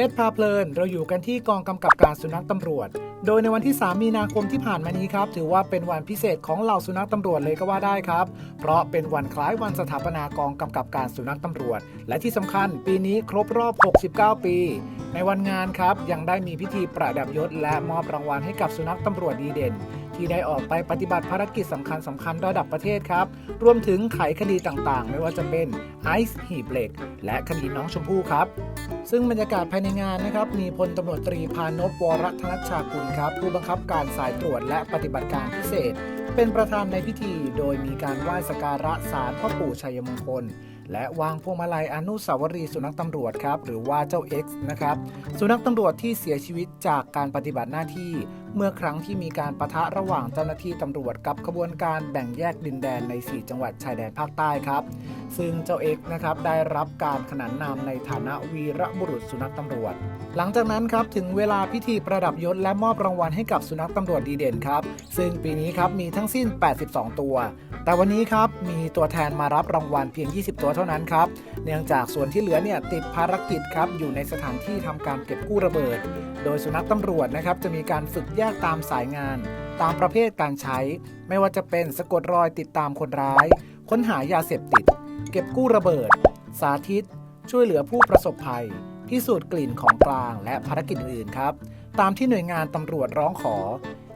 เพชรพาเพลิน เราอยู่กันที่กองกำกับการสุนัขตำรวจ โดยในวันที่ 3 มีนาคมที่ผ่านมานี้ครับ ถือว่าเป็นวันพิเศษของเหล่าสุนัขตำรวจเลยก็ว่าได้ครับ เพราะเป็นวันคล้ายวันสถาปนากองกำกับการสุนัขตำรวจ และที่สำคัญปีนี้ครบรอบ 69 ปี ในวันงานครับยังได้มีพิธีประดับยศ และมอบรางวัลให้กับสุนัขตำรวจดีเด่น ที่ได้ออกไปปฏิบัติภารกิจสำคัญสำคัญระดับประเทศครับ รวมถึงไขคดีต่างๆ ไม่ว่าจะเป็นไอซ์หีบเหล็ก และคดีน้องชมพู่ครับ ซึ่งบรรยากาศภายในงานนะครับมีพลตำรวจตรีพานพวรธนชากุลครับ ผู้บังคับการสายตรวจและปฏิบัติการพิเศษ เป็นประธานในพิธี โดยมีการไหว้สกการะสารพ่อปู่ชัยมงคล และวางพวงมาลัยอนุสาวรีย์สุนัขตำรวจครับหรือว่าเจ้า X นะครับสุนัขตำรวจที่เสียชีวิตจากการปฏิบัติหน้าที่ เมื่อครั้งที่มีการประทะระหว่างเจ้าหน้าที่ตำรวจกับขบวนการแบ่งแยกดินแดนใน 4 จังหวัดชายแดนภาคใต้ครับ ซึ่งเจ้าเอกนะครับได้รับการขนานนามในฐานะวีรบุรุษสุนัขตำรวจ หลังจากนั้นครับถึงเวลาพิธีประดับยศและมอบรางวัลให้กับสุนัขตำรวจดีเด่นครับซึ่งปีนี้ครับมีทั้งสิ้น 82 ตัว แต่วันนี้ครับมีตัวแทนมารับรางวัลเพียง 20 ตัวเท่านั้นครับ เนื่องจากส่วนที่เหลือเนี่ยติดภารกิจครับอยู่ในสถานที่ทำการเก็บกู้ระเบิด โดยสุนัขตำรวจนะครับจะมีการฝึกแยกตามสายงาน ตามประเภทการใช้ ไม่ว่าจะเป็นสะกดรอยติดตามคนร้าย ค้นหายาเสพติด เก็บกู้ระเบิด สาธิต ช่วยเหลือผู้ประสบภัย พิสูจน์กลิ่นของกลาง และภารกิจอื่นๆครับตามที่หน่วยงานตำรวจร้องขอ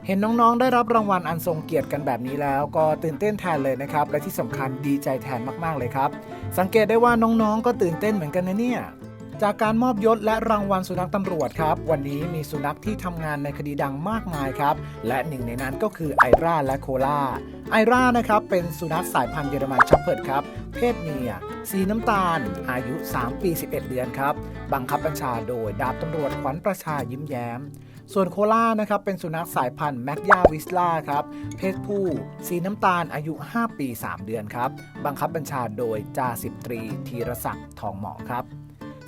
เห็นน้องๆ ได้รับรางวัลอันทรงเกียรติกันแบบนี้แล้ว ก็ตื่นเต้นแทนเลยนะครับ และที่สำคัญดีใจแทนมากๆเลยครับ สังเกตได้ว่าน้องๆ ก็ตื่นเต้นเหมือนกันนะเนี่ย จากการมอบยศและรางวัลสุนัขตำรวจครับ วันนี้มีสุนัขที่ทำงานในคดีดังมากมายครับ และหนึ่งในนั้นก็คือไอราและโคลาไอรานะครับเป็นสุนัขสายพันธุ์เยอรมันชัพเพิร์ดครับ เพศเมีย สีน้ำตาล อายุ 3 ปี 11 เดือนครับ บังคับบัญชาโดยดาบตำรวจขวัญประชายิ้มแย้ม ส่วนโคล่านะครับเป็นสุนัขสายพันธุ์แมกยาวิสลาครับเพศผู้สีน้ำตาลอายุ 5 ปี 3 เดือนครับบังคับบัญชาโดยจ่าสิบตรีธีรศักดิ์ทองเหมาะครับ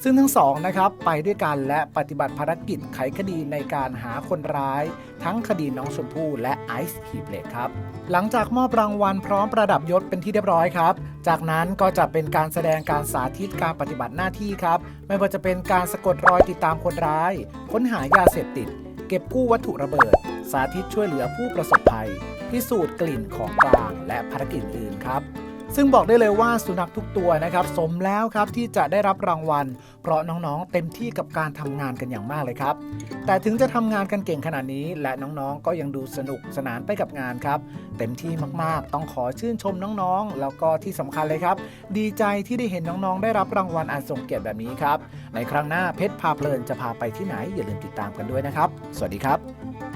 ซึ่งทั้งสองนะครับไปด้วยกันและปฏิบัติภารกิจไขคดีในการหาคนร้าย ทั้งคดีน้องชมพู่และไอซ์หีบเหล็กครับ หลังจากมอบรางวัลพร้อมประดับยศเป็นที่เรียบร้อยครับ จากนั้นก็จะเป็นการแสดงการสาธิตการปฏิบัติหน้าที่ครับ ไม่ว่าจะเป็นการสะกดรอยติดตามคนร้าย ค้นหายาเสพติด เก็บกู้วัตถุระเบิด สาธิตช่วยเหลือผู้ประสบภัย พิสูจน์กลิ่นของกลางและภารกิจอื่นครับ ซึ่งบอกได้เลยว่าสุนัขทุกตัวนะครับสมแล้วครับที่จะได้รับรางวัล เพราะน้องๆ เต็มที่กับการทำงานกันอย่างมากเลยครับ แต่ถึงจะทำงานกันเก่งขนาดนี้ และน้องๆ ก็ยังดูสนุกสนานไปกับงานครับ เต็มที่มากๆ ต้องขอชื่นชมน้องๆ แล้วก็ที่สำคัญเลยครับ ดีใจที่ได้เห็นน้องๆ ได้รับรางวัลอันทรงเกียรติแบบนี้ครับในครั้งหน้าเพชรพาเพลินจะพาไปที่ไหนอย่าลืมติดตามกันด้วยนะครับ สวัสดีครับ